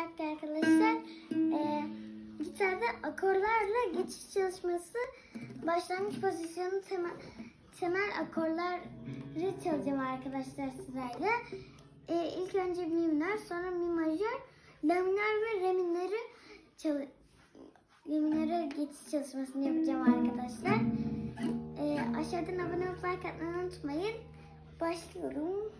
olarak arkadaşlar e, gitarda akorlarla geçiş çalışması başlangıç pozisyonu temel, temel akorları çalacağım arkadaşlar sırayla. E, ilk önce mi minör sonra mi majör, la minör ve re minörü çal re minöre geçiş çalışmasını yapacağım arkadaşlar. E, aşağıdan abone olup like atmayı unutmayın. Başlıyorum.